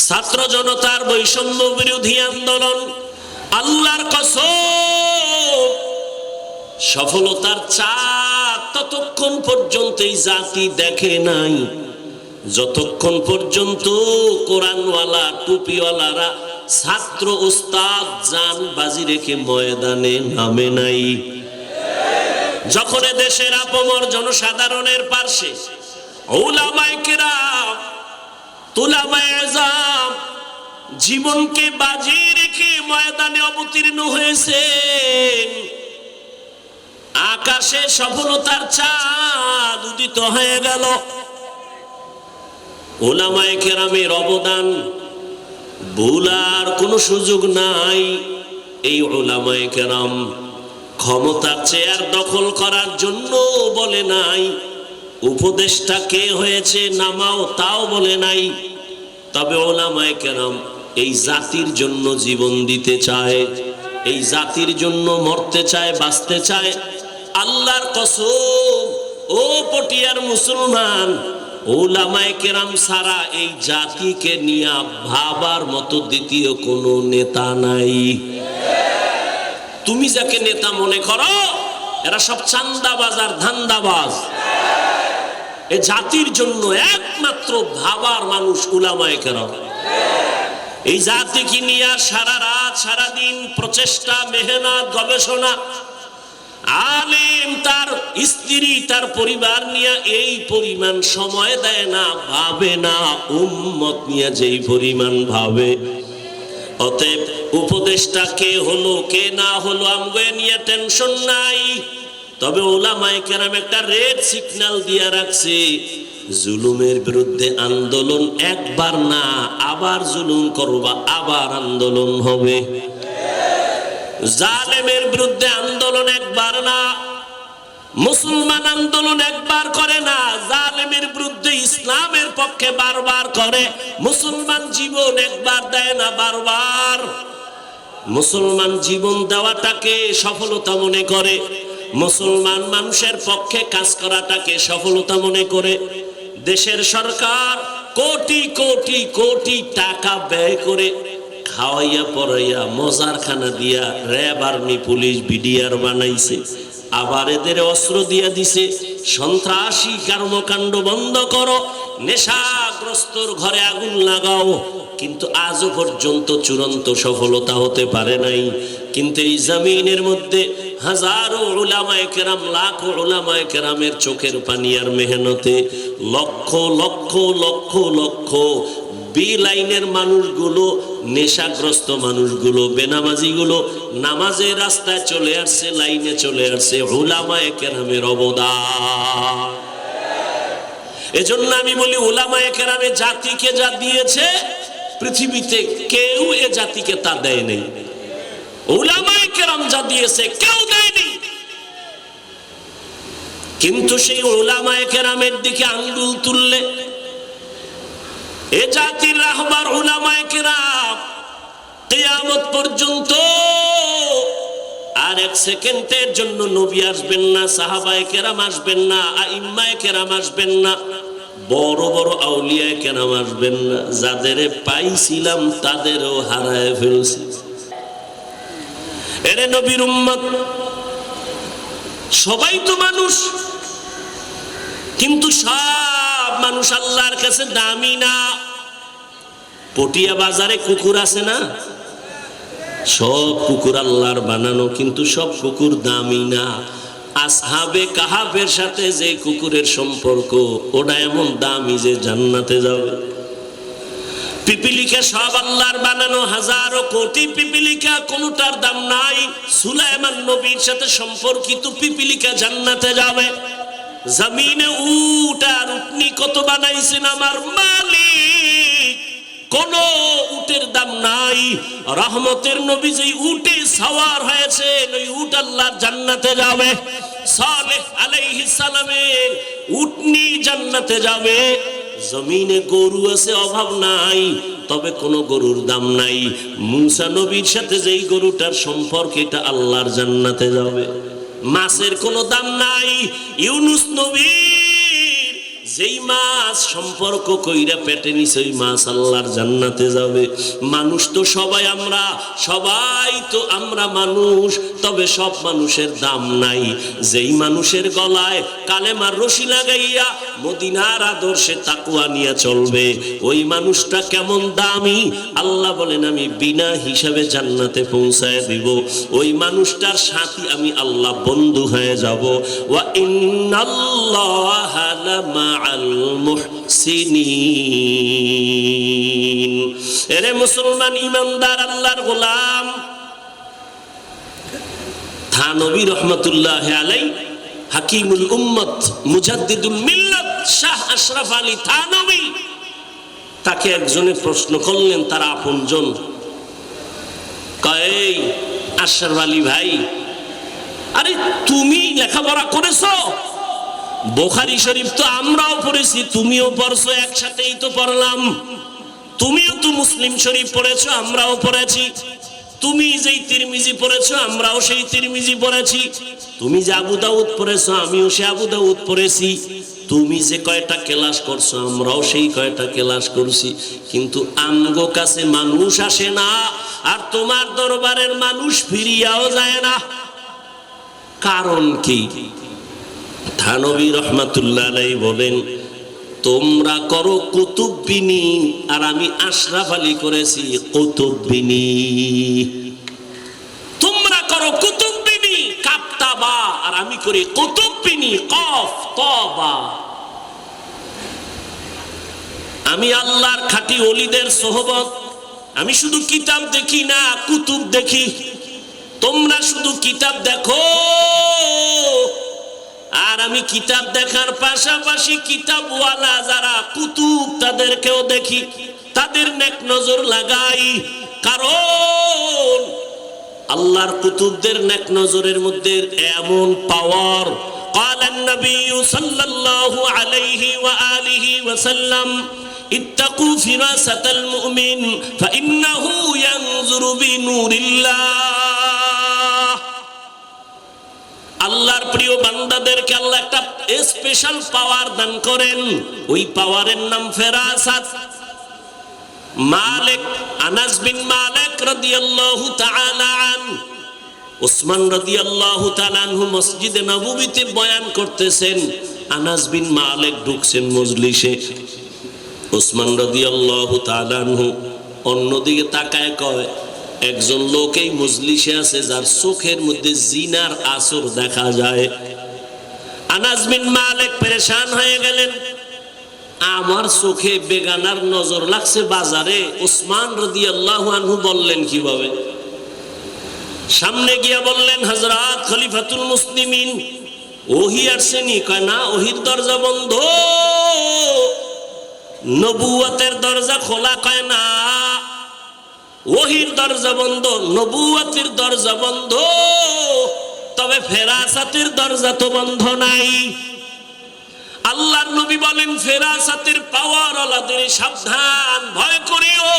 ছাত্র জনতার বৈষম্য বিরোধী আন্দোলন, আল্লাহর কসম, সফলতার চাঁদ ততক্ষণ পর্যন্ত এই জাতি দেখে নাই। যতক্ষণ পর্যন্ত কোরআনওয়ালা, টুপিওয়ালারা, ছাত্র, উস্তাদ জান বাজি রেখে ময়দানে নামে নাই। যখন দেশের আপমর জনসাধারণের পার্শ্বে ওলামায়ে কেরাম তুলামায়ে আযাম জীবনকে বাজি রেখে ময়দানে অবতীর্ণ হয়েছেন। আকাশে সফলতার চাঁদ উদিত হয়ে গেল। ওলামায়ে কেরামের অবদান ভুলার কোনো সুযোগ নাই। এই ওলামায়ে কেরাম ক্ষমতার চেয়ার দখল করার জন্য বলে নাই। উপদেশটা কে হয়েছে নামাও তাও বলে নাই। তবে ওলামায় কেরাম এই জাতির জন্য জীবন দিতে চায়, এই জাতির জন্য মরতে চায়, বাঁচতে চায়। আল্লাহর কসম, ও পটিয়ার মুসলমান, ওলামায়ে কেরাম সারা এই জাতিকে নিয়ে ভাবার মতো দ্বিতীয় কোনো নেতা নাই। তুমি যাকে নেতা মনে করো, এরা সব চান্দাবাজ আর ধান্দাবাজ। জাতির জন্য একমাত্র ভাবার মানুষ উলামায়ে কেরাম। এই জাতিকে নিয়ে সারা রাত, সারা প্রচেষ্টা, মেহনত, গবেষণা? আলেম তার স্ত্রী, তার পরিবার নিয়ে এই পরিমাণ সময় দেয় না, ভাবে না, উম্মত নিয়ে যেই পরিমাণ ভাবে। অতএব উপদেশটা কে হলো, কে না হলো, আমগো নিয়ে টেনশন নাই। তবে ওলামায়ে কেরাম একটা রেড সিগন্যাল দিয়ে রাখছে, জুলুমের বিরুদ্ধে আন্দোলন একবার না, আবার জুলুম করবা, আবার আন্দোলন হবে। জালেমের বিরুদ্ধে আন্দোলন একবার না, মুসলমান আন্দোলন একবার করে না, জালেমের বিরুদ্ধে ইসলামের পক্ষে বারবার করে, মুসলমান জীবন একবার দেয় না, বারবার। মুসলমান জীবন দেওয়াটাকে সফলতা মনে করে। মুসলমান মানুষের পক্ষে কাজ করাটাকে সফলতা মনে করে। দেশের সরকার কোটি কোটি কোটি টাকা ব্যয় করে খাওয়াইয়া পড়াইয়া মজার খানা দিয়া র্যাব আর্মি পুলিশ বিডিআর বানাইছে। আবার এদের অস্ত্র দিয়া দিছে। সন্ত্রাসী কর্মকাণ্ড বন্ধ করো। নেশাগ্রস্তর ঘরে আগুন লাগাও। কিন্তু আজও পর্যন্ত চূড়ান্ত সফলতা হতে পারে নাই। কিন্তু এই জমিনের মধ্যে হাজারো ওলামায়ে কেরাম, লাখ ওলামায়ে কেরামের চোখের পানি আর মেহনতে, লক্ষ লক্ষ লক্ষ লক্ষ বি লাইনের মানুষগুলো, নেশাগ্রস্ত মানুষগুলো, বেনামাজিগুলো নামাজের রাস্তায় চলে আসছে, লাইনে চলে আসছে ওলামায়ে কেরামের অবদান। এজন্য আমি বলি ওলামায়ে কেরামে জাতিকে যা দিয়েছে, পৃথিবীতে কেউ এ জাতিকে তা দেয় নেই। ওলামায়ে কেরাম যা দিয়েছে, কেউ দেয়নি। কিন্তু সেই কেরামের দিকে আঙ্গুল তুললে, এ জাতির রাহবার উলামায়ে কেরাম পর্যন্ত আর এক সেকেন্ডের জন্য নবী আসবেন না, সাহাবায়ে কেরাম আসবেন না, আইম্মায়ে কেরাম আসবেন না, বড় বড় আউলিয়ায়ে কেরাম আসবেন না। যাদের পাইছিলাম, তাদেরও হারায় ফেলছি। এরে নবীর উম্মত, সবাই তো মানুষ, কিন্তু সব মানুষ আল্লাহর কাছে দামি না। পটিয়া বাজারে কুকুর আছে না? সব কুকুর আল্লাহর বানানো, কিন্তু সব কুকুর দামি না। আসহাবে কাহাবের সাথে যে কুকুরের সম্পর্ক, ওটা এমন দামি যে জান্নাতে যাবে। পিপিলিকা সব আল্লাহর বানানো হাজারো কোটি পিপিলিকা, কোনটার দাম নাই। সুলাইমান নবীর সাথে সম্পর্কিত পিপিলিকা জান্নাতে যাবে। জমিনে উট আর উটনি কত বানাইছেন আমার মালিক? কোন উটের দাম নাই। রহমতের নবী যে উটে সওয়ার হয়েছে, ওই উট আল্লাহর জান্নাতে যাবে। সালেহ আলাইহিস সালামের উটনি জান্নাতে যাবে। জমিনে গরু আছে, অভাব নাই, তবে কোনো গরুর দাম নাই। মুসা নবীর সাথে যেই গরুটার সম্পর্ক, এটা আল্লাহর জান্নাতে যাবে। মাছের কোনো দাম নাই, ইউনুস নবীর যেই মাছ সম্পর্ক কইরা পেটে নিছে, ওই মাছ আল্লাহর জান্নাতে যাবে। মানুষ তো সবাই আমরা, সবাই তো আমরা মানুষ, তবে সব মানুষের দাম নাই। যেই মানুষের গলায় কালেমার রশি লাগাইয়া মদিনার আদর্শে তাকুয়া নিয়ে চলবে, ওই মানুষটা কেমন দামি? আল্লাহ বলেন, আমি বিনা হিসাবে জান্নাতে পৌঁছায় দিব। ওই মানুষটার সাথী আমি আল্লাহ বন্ধু হয়ে যাব। ওয়া ইন্নাল্লাহা এরে মুসলমান ইমানদার, আল্লাহর গোলাম। থানবী রহমতুল্লাহ আলাই হাকিমুল উম্মত, মুজাদ্দিদুল শাহ আশরাফ আলী থানবী তাকে একজনে প্রশ্ন করলেন, তার আপনজন, কয় আশরাফ আলী ভাই, আরে তুমি লেখাপড়া করেছ? বোখারি শরীফ তো আমরাও পড়েছি, তুমিও পড়ছো, একসাথেই তো পড়লাম। তুমিও তো মুসলিম শরীফ পড়েছো, আমরাও পড়েছি। তুমি যেই তিরমিজি পড়েছো, আমরাও সেই তিরমিজি পড়েছি। তুমি যে আবু দাউদ পড়েছো, আমিও সে আবু দাউদ পড়েছি। তুমি যে কয়টা ক্লাস করছ, আমরাও সেই কয়টা ক্লাস করছি। কিন্তু আমগো কাছে মানুষ আসে না, আর তোমার দরবারের মানুষ ফিরিয়াও যায় না। কারণ কি? থানবী রহমাতুল্লাহ আলাই বলেন, তোমরা করো কুতুববিনী আর আমি আশরাফ আলী করেছি কুতুববিনী তোমরা করো কুতুববিনী কাপ্তাবা আর আমি করি কুতুববিনী কফ, তবা। আমি আল্লাহর খাঁটি অলিদের সোহবত, আমি শুধু কিতাব দেখি না, কুতুব দেখি। তোমরা শুধু কিতাব দেখো। আমি কিতাব দেখার পাশাপাশি কিতাবওয়ালা যারা কুতুব তাদেরকেও দেখি তাদের নেক নজর লাগাই কারণ আল্লাহর কুতুবদের নেক নজরের মধ্যে এমন পাওয়ার قال النبي صلى الله عليه وآله وسلم اتقوا فراسة المؤمن فإنه ينظر بنور الله আল্লাহর প্রিয় বান্দাদেরকে আল্লাহ একটা স্পেশাল পাওয়ার দান করেন। ওই পাওয়ারের নাম ফেরাসাত। মালিক, আনাস বিন মালিক রাদিয়াল্লাহু তাআলা আন। ওসমান রাদিয়াল্লাহু তাআলা আনহু মসজিদে নববীতে বয়ান করতেছেন, আনাস বিন মালিক ঢুকছেন মজলিসে। ওসমান রাদিয়াল্লাহু তাআলা আনহু অন্যদিকে তাকায় কয় একজন লোক এই মজলিসে আছে, যার চোখের মধ্যে জিনার আসর দেখা যায়। আনাস বিন মালিক পেরেশান হয়ে গেলেন। আমার চোখে বেগানার নজর লাগছে বাজারে। ওসমান রাদিয়াল্লাহু আনহু বললেন, কীভাবে? সামনে গিয়া বললেন, হযরত খলিফাতুল মুসলিমিন, ওহি আসেনি কয়, না, ওহির দরজা বন্ধ। নবুয়াতের দরজা খোলা। কয়, না। ওহির দরজা বন্ধ, নবুয়াতির দরজা বন্ধ, তবে ফেরাসাতের দরজা তো বন্ধ নাই। আল্লাহর নবী বলেন, ফেরাসাতের পাওয়ার আলাদের সাবধান, ভয় করিও।